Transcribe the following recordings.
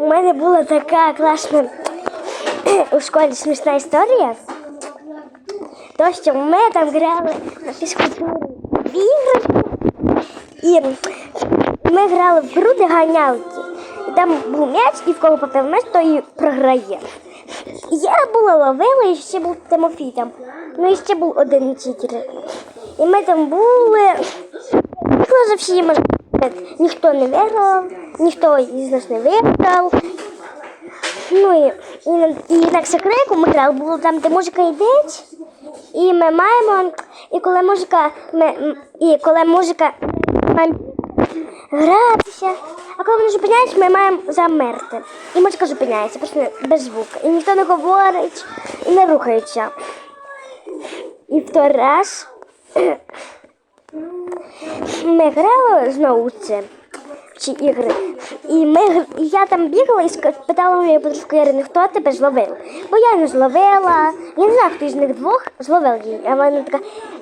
У мене була така класна у школі смішна історія. То, що ми там грали на фізкультурі в іграшки. І ми грали в гру, де ганялки. І там був м'яч, і в кого попав м'яч, то і програє. І я була ловила, і ще був Тимофій там. Ну і ще був один вчитель. І ми там були. Дуже всі може, ніхто не виграв, ніхто із нас не виграв. Ну і, і, і на секреку ми грали, було там, де музика йде. І ми маємо, і коли музика, ми, і коли музика маємо гратися, а коли вона зупиняється, ми маємо замерти. І музика зупиняється, просто без звуку. І ніхто не говорить і не рухається. І в той раз ми грали знову це ці ігри. І ми і я там бігала і питала мою подружку Ірини, хто тебе зловив. Бо я не зловила. Я не знаю, хто із них двох зловив її. А вона така.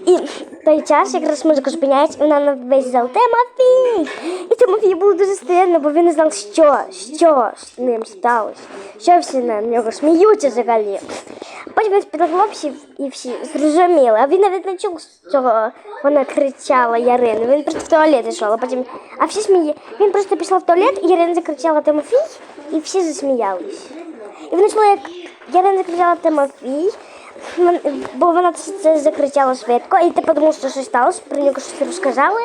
І в той час якраз музика зупиняється, вона на весь зал Тимофій! І Тимофій був дуже стильно, бо він не знав, що, що з ним сталося. Що всі на нього сміються взагалі. Потім він підлоглопсів і всі зрозуміли. А він навіть не чув, чого вона кричала Ярину. Він просто в туалет йшов, а потім. А всі сміє. Він просто пішла в туалет, і Ярина закричала Тимофій, і всі засміялись. І вони чули, як Ярина закричала Тимофій, бо вона це- закричала швидко, і ти подумав, що щось сталося, про нього щось розказали,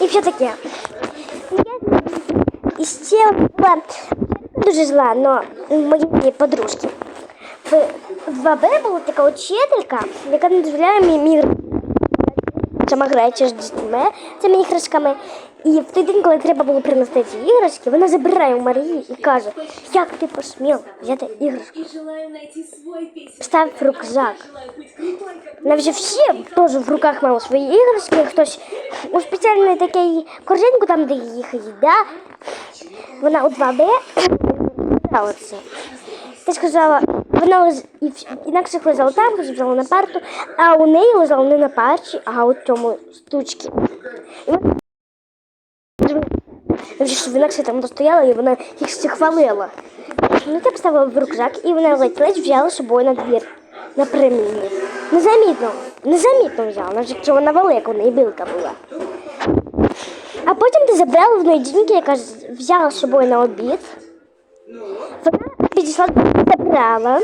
і все таке. І ще була дуже зла, але моїй подружки. В 2Б була така учителька, яка не дозволяє мені мій сама граючи з дітьми цими іграшками. І в той день, коли треба було принести ці іграшки, вона забирає у Марії і каже, як ти посмів взяти іграшку? Став рюкзак. Вона вже всі теж в руках мали свої іграшки, хтось у спеціальної такій корзинку, там, де їх їда. Вона у 2Б брала це. Ти сказала, вона лез... інакше лежала там, взяла на парту, а у неї лежала не на парті, а у цьому стучці. І вона вже там достояла, і вона їх хвалила. Ну, ти поставила в рюкзак, і вона ледь-ледь взяла з собою на двір на премію. Незамітно, незамітно взяла, навіть якщо вона велика, у неї білка була. А потім ти забрала в неї жінки, яка взяла з собою на обід. Вона підійшла, забрала.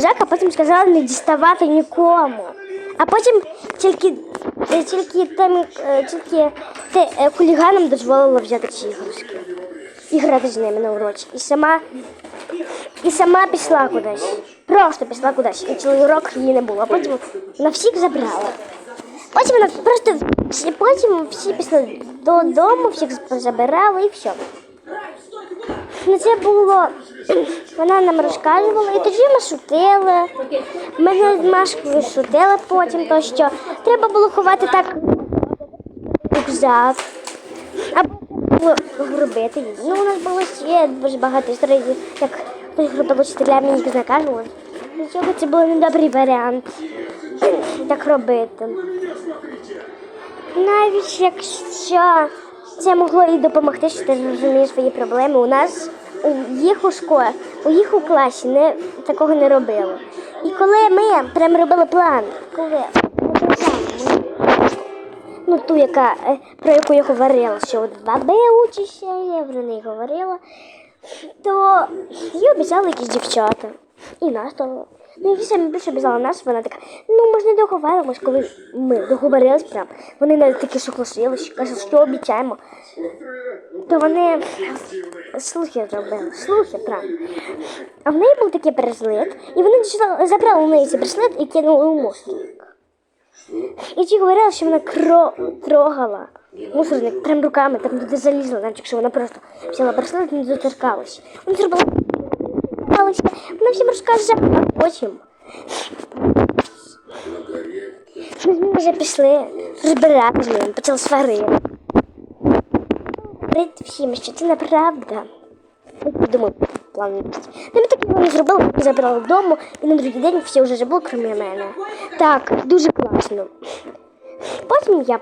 Жак, а потім сказала не діставати нікому. А потім тільки, тільки, тим, е, тільки е, хуліганам дозволила взяти ці іграшки. І грати з ними на уроці. І сама, і сама пішла кудись. Просто пішла кудись. І цілий урок її не було. Потім вона всіх забрала. Потім вона просто всі, потім всі пішли додому, всіх забирали і все. Ну це було. Вона нам розказувала, і тоді ми шутили. Ми з Машкою шутили потім, то що треба було ховати так рюкзак. Або було гробити її. Ну, у нас було ще дуже багато історій, як хтось гробив вчителями їх наказували. Для це був недобрий варіант так робити. Навіть якщо це могло і допомогти, що ти зрозумієш свої проблеми. У нас у їх у школі, у їх у класі не такого не робили. І коли ми прям робили план, коли ну ту, яка е, про яку я говорила, що от 2Б учишся, я про неї говорила, то їй обіцяли якісь дівчата. І нас то. Ну, саме більше обіцяла нас, вона така, ну ми ж не договаримось, коли ми договорились прям. Вони навіть такі согласились, кажуть, що обіцяємо. То вони слухи зробили, слухи прям. А в неї був такий браслет, і вони забрали у неї цей браслет і кинули у мусорник. І ті говорили, що вона кро... трогала мусорник прям руками, там туди залізла, навіть якщо вона просто взяла браслет і не доторкалась. Вона зробила всім розкаже, а потім. Ми з ним вже пішли розбирати з ним, почали сварити. Говорити всім. Думаю, план якийсь. Ну, ми так його не зробили, ми забрали вдома, і на другий день всі вже забули, крім мене. Так, дуже класно. Потім я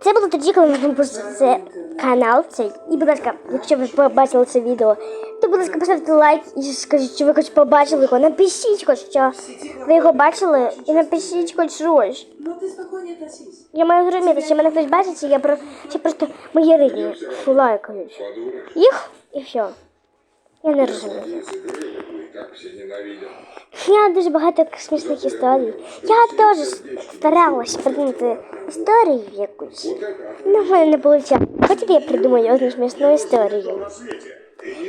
Це було тоді, коли ми запустили це канал цей. І, будь ласка, якщо ви побачили це відео, то, будь ласка, поставте лайк і скажіть, що ви хоч побачили його. Напишіть хоч що ви його бачили і напишіть хоч щось. Я маю зрозуміти, чи мене хтось бачить, чи я про чи просто мої рідні лайкають. Їх і все. Я не розумію. Как все ненавидят. Я дуже багато смішних історій. Я теж старалась придумати історію якусь. Ну, в мене не виходить. Хочете, я придумаю одну смішну історію?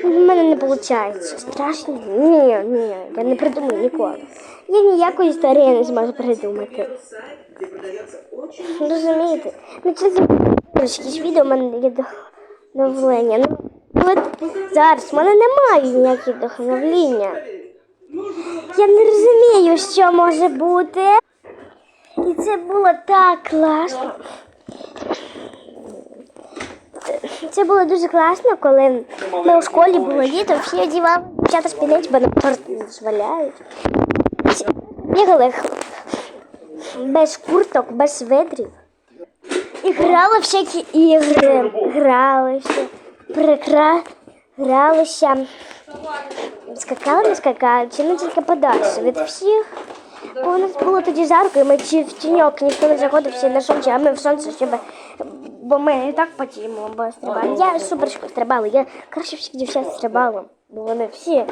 В мене не виходить. Страшно? Ні, ні, я не придумаю ніколи. Я ніякої історії не зможу придумати. Розумієте? Ну це якісь відео в мене є вдохновлення. Ну, зараз в мене немає ніяких вдохновлення. Я не розумію, що може бути. І це було так класно. Це було дуже класно, коли ми у школі було літо, всі одягали дівчата спінець, бо на торт не. Бігали без курток, без ведрів. І грали всякі ігри. Гралися, прикра... гралися. Скакали, не скакали, чи не тільки подальше від всіх. Бо у нас було тоді жарко, і ми чи в тіньок ніхто не заходив, всі на сонці, а ми в сонце, щоб... Бо ми і так потіємо, бо стрибали. Я супер стрибала, я краще всіх дівчат стрибала, бо вони всі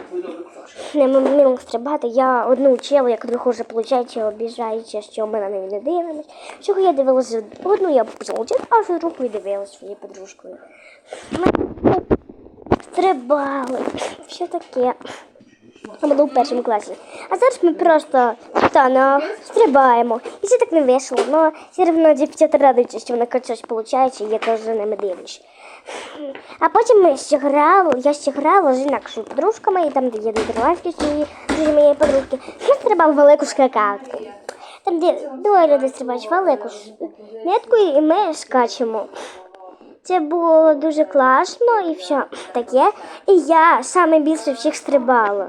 не вміли стрибати. Я одну вчила, як другу вже виходить, обіжаючи, що ми на неї не дивимось. Чого я дивилася одну, я почала а другу і дивилася своєю подружкою. Ми стрибали, все таке. Це було в першому класі. А зараз ми просто в танах стрибаємо. І це так не весело, але все одно дівчата радуються, що вона щось виходить, і я теж за ними дивлюсь. А потім ми ще грали, я ще грала з інакшою подружкою, і там, де є свої друзі моєї подружки. Я стрибав велику скакалку. Там, де двоє людей стрибають велику нитку, і ми скачемо. Це було дуже класно і все таке. І я саме більше всіх стрибала.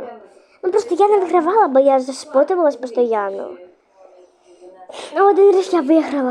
Ну просто я не вигравала, бо я заспотувалась постійно. Ну, один раз я виграла.